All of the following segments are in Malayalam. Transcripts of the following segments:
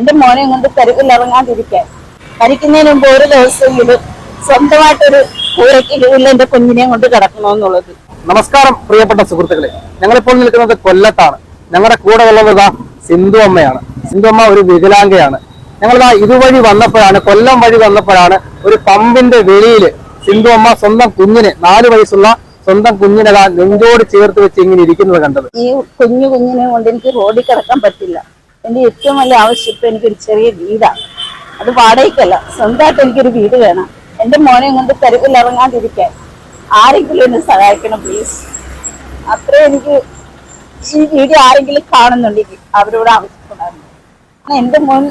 എന്റെ മോനെ കൊണ്ട് തെരുവിലിറങ്ങാതിരിക്കാൻ മരിക്കുന്നതിന് മുമ്പ് ഒരു ദിവസമെങ്കിലും സ്വന്തമായിട്ടൊരു കീഴിൽ എന്റെ കുഞ്ഞിനെ കൊണ്ട് കിടക്കണമെന്നുള്ളത്. നമസ്കാരം പ്രിയപ്പെട്ട സുഹൃത്തുക്കളെ. ഞങ്ങളിപ്പോൾ നിൽക്കുന്നത് കൊല്ലത്താണ്. ഞങ്ങളുടെ കൂടെ ഉള്ളത് സിന്ധു അമ്മയാണ്. സിന്ധു അമ്മ ഒരു വികലാംഗയാണ്. ഞങ്ങളിതാ ഇതുവഴി വന്നപ്പോഴാണ് കൊല്ലം വഴി വന്നപ്പോഴാണ് ഒരു പമ്പിന്റെ വെളിയിൽ സിന്ധു അമ്മ സ്വന്തം കുഞ്ഞിനെ നാല് വയസ്സുള്ള സ്വന്തം കുഞ്ഞിനെ നെഞ്ചോട് ചേർത്ത് വെച്ച് ഇങ്ങനെ ഇരിക്കുന്നത് കണ്ടത്. ഈ കുഞ്ഞു കുഞ്ഞിനെ കൊണ്ട് എനിക്ക് റോഡിൽ കിടക്കാൻ പറ്റില്ല. എന്റെ ഏറ്റവും വലിയ ആവശ്യം ഇപ്പൊ എനിക്കൊരു ചെറിയ വീടാണ്. അത് വാടകയ്ക്കല്ല സ്വന്തമായിട്ട് എനിക്കൊരു വീട് വേണം. എന്റെ മോനെ കൊണ്ട് തെരുവിലിറങ്ങാതിരിക്കാൻ ആരെങ്കിലും എന്നെ സഹായിക്കണം പ്ലീസ് അത്രേ എനിക്ക് ഈ വീഡിയോ ആരെങ്കിലും കാണുന്നുണ്ടെങ്കിൽ അവരോട് ആവശ്യപ്പെടാറുണ്ട്. എന്റെ മോൻ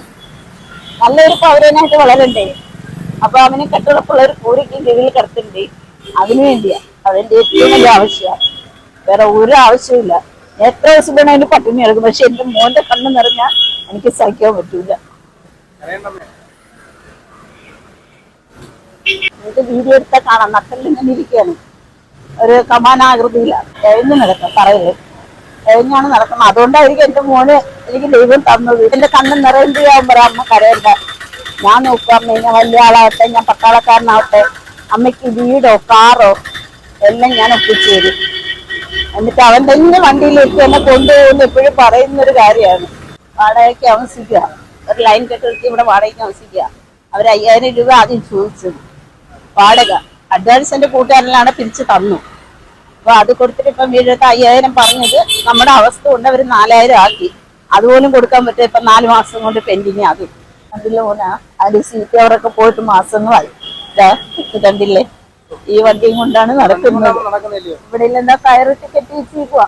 നല്ലൊരു പൗരനായിട്ട് വളരണ്ടേ. അപ്പൊ അവനെ കെട്ടുറപ്പുള്ള ഒരു കൂടിക്ക് കീഴിൽ കിടത്തണ്ടേ. അതിനു വേണ്ടിയാ. അതെന്റെ ഏറ്റവും വലിയ ആവശ്യമാണ്. വേറെ ഒരു ആവശ്യമില്ല എത്ര ദിവസം വേണമെങ്കിലും പട്ടിണി കിടക്കും പക്ഷെ എന്റെ മോന്റെ കണ്ണ് നിറഞ്ഞ എനിക്ക് സഹിക്കാൻ പറ്റൂല. വീഡിയോ എടുത്താൽ കാണാം. നട്ടലിൽ ഇങ്ങനെ ഇരിക്കുകയാണ്. ഒരു കമാനാകൃതിയിലാണ് എഴുന്ന് നടക്കാം പറയൽ എഴുന്നാണ് നടക്കുന്നത് അതുകൊണ്ടായിരിക്കും എന്റെ മോന് എനിക്ക് ദൈവം തന്നത്. എന്റെ കണ്ണ് പറ അമ്മ കരയണ്ട. ഞാൻ നോക്കാം അമ്മ ഞാൻ വലിയ ആളാവട്ടെ ഞാൻ പട്ടാളക്കാരനാവട്ടെ. അമ്മയ്ക്ക് വീടോ കാറോ എല്ലാം ഞാൻ ഒപ്പിച്ചു തരും. എന്നിട്ട് അവൻ തന്നെ വണ്ടിയിലേക്ക് എന്നെ കൊണ്ടുപോകുന്ന എപ്പോഴും പറയുന്ന ഒരു കാര്യമാണ്. വാടകയ്ക്ക് താമസിക്കുക. ഒരു ലൈൻ കെട്ടെടുത്ത് ഇവിടെ വാടകയ്ക്ക് താമസിക്കുക. അവർ അയ്യായിരം രൂപ ആദ്യം ചോദിച്ചത് വാടക. അഡ്വാൻസ് എന്റെ കൂട്ടുകാരനാണ് പിരിച്ചു തന്നു. അപ്പൊ അത് കൊടുത്തിട്ട് ഇപ്പം വീഴത്ത് അയ്യായിരം പറഞ്ഞത് നമ്മുടെ അവസ്ഥ കൊണ്ട് അവർ നാലായിരം ആക്കി. അതുപോലും കൊടുക്കാൻ പറ്റും ഇപ്പൊ നാല് മാസം കൊണ്ട് പെൻഡിങ് അതും അതിൽ പോനാ അതിൽ സീറ്റ് അവരൊക്കെ പോയിട്ട് മാസങ്ങളായി. ഇത് കണ്ടില്ലേ? ഈ വണ്ടിയും കൊണ്ടാണ് നടക്കുന്നത്. ഇവിടെ എന്താ കയറിട്ട് കെട്ടി വെച്ചിരിക്കുക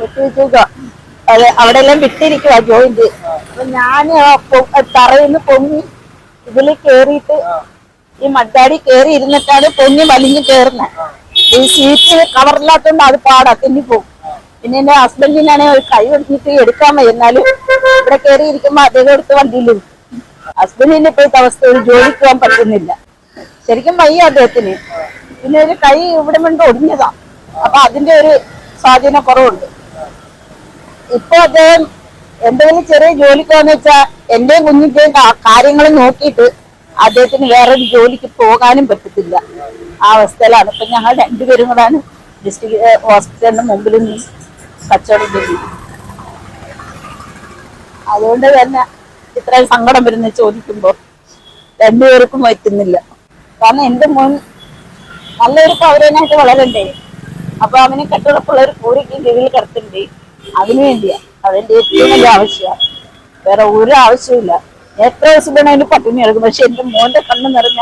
കെട്ടി വെച്ചിരിക്കുക അതെ അവിടെ എല്ലാം വിട്ടിരിക്കുക ജോയിന്റ് അപ്പൊ ഞാൻ തറയിന്ന് പൊങ്ങി ഇതിൽ കേറിയിട്ട് ഈ മഡ്ഡാടി കേറി ഇരുന്നിട്ടാണ് പൊങ്ങി വലിഞ്ഞു കേറുന്നത് ഈ സീറ്റ് കവറില്ലാത്തോണ്ട് അത് പാടാ തിന്നി പോകും പിന്നെ എന്റെ ഹസ്ബൻഡിനാണെ ഒരു കൈ ഒടിഞ്ഞിട്ട് എടുക്കാൻ വയ്യ. എന്നാലും ഇവിടെ കയറി ഇരിക്കുമ്പോ അദ്ദേഹം എടുത്ത് വണ്ടിയിൽ ഹസ്ബൻഡിന്റെ ഇപ്പോഴത്തെ അവസ്ഥ ഒരു ജോലിക്ക് പോകാൻ പറ്റുന്നില്ല. ശരിക്കും വയ്യ അദ്ദേഹത്തിന്. പിന്നെ ഒരു കൈ ഇവിടെ മുണ്ട് ഒടിഞ്ഞതാ. അപ്പൊ അതിന്റെ ഒരു സ്വാധീന കുറവുണ്ട്. ഇപ്പൊ അദ്ദേഹം എന്തെങ്കിലും ചെറിയ ജോലിക്കാന്ന് വെച്ചാ എന്റെയും കുഞ്ഞിന്റെയും കാര്യങ്ങൾ നോക്കിയിട്ട് അദ്ദേഹത്തിന് വേറൊരു ജോലിക്ക് പോകാനും പറ്റത്തില്ല. ആ അവസ്ഥയിലാണ്. ഇപ്പൊ ഞങ്ങൾ രണ്ടുപേരും കൂടാണ് ഡിസ്ട്രിക്ട് ഹോസ്പിറ്റലിന്റെ മുമ്പിൽ നിന്ന് കച്ചവടം ചെയ്യുന്നത് അതുകൊണ്ട് തന്നെ ഇത്രയും സങ്കടം വരുന്ന ചോദിക്കുമ്പോ രണ്ടുപേർക്കും പറ്റുന്നില്ല കാരണം എന്റെ മുൻ നല്ലൊരു പൗരനായിട്ട് വളരണ്ടേ. അപ്പൊ അവനെ കെട്ടുറപ്പുള്ള ഒരു കൂടിക്ക് കീഴിൽ കിടത്തുണ്ട് അതിനു വേണ്ടിയാ. അതെന്റെ ഏറ്റവും വലിയ ആവശ്യമാണ് വേറെ ഒരു ആവശ്യമില്ല എത്ര ദിവസം വേണമെങ്കിലും പട്ടിണി എടുക്കും പക്ഷെ എന്റെ മോന്റെ കണ്ണ് നിറഞ്ഞ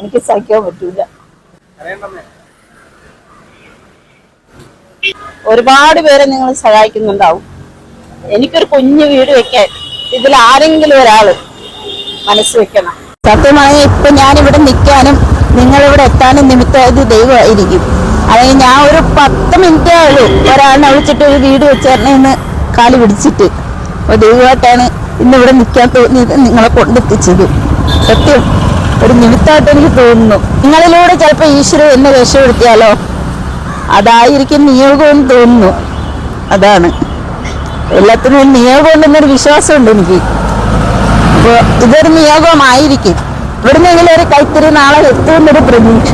എനിക്ക് സഹിക്കാൻ പറ്റൂല. ഒരുപാട് പേരെ നിങ്ങൾ സഹായിക്കുന്നുണ്ടാവും. എനിക്കൊരു കുഞ്ഞു വീട് വെക്കാൻ ഇതിൽ ആരെങ്കിലും ഒരാൾ മനസ്സ് വെക്കണം. സത്യമായ ഇപ്പൊ ഞാനിവിടെ നിൽക്കാനും നിങ്ങളിവിടെ എത്താനും നിമിത്തം ദൈവമായിരിക്കും. അതായത് ഞാൻ ഒരു പത്ത് മിനിറ്റേ ഉള്ളൂ ഒരാളിനെ വിളിച്ചിട്ട് ഒരു വീട് വെച്ചേരണെന്ന് കാൽ പിടിച്ചിട്ട്. അപ്പൊ ദൈവമായിട്ടാണ് ഇന്ന് ഇവിടെ നിൽക്കാൻ തോന്നിയത് നിങ്ങളെ കൊണ്ടെത്തിച്ചത്. സത്യം. ഒരു നിമിത്തമായിട്ട് എനിക്ക് തോന്നുന്നു. നിങ്ങളിലൂടെ ചിലപ്പോൾ ഈശ്വരൻ എന്നെ രക്ഷപ്പെടുത്തിയാലോ? അതായിരിക്കും നിയോഗം എന്ന് തോന്നുന്നു. അതാണ്. എല്ലാത്തിനും നിയോഗം ഉണ്ടെന്നൊരു വിശ്വാസമുണ്ട് എനിക്ക്. ഇതൊരു നിയോഗമായിരിക്കും ഇവിടുന്നെങ്കിലും ഒരു കൈത്തിരി നാളെ എത്തുമെന്നൊരു പ്രതീക്ഷ.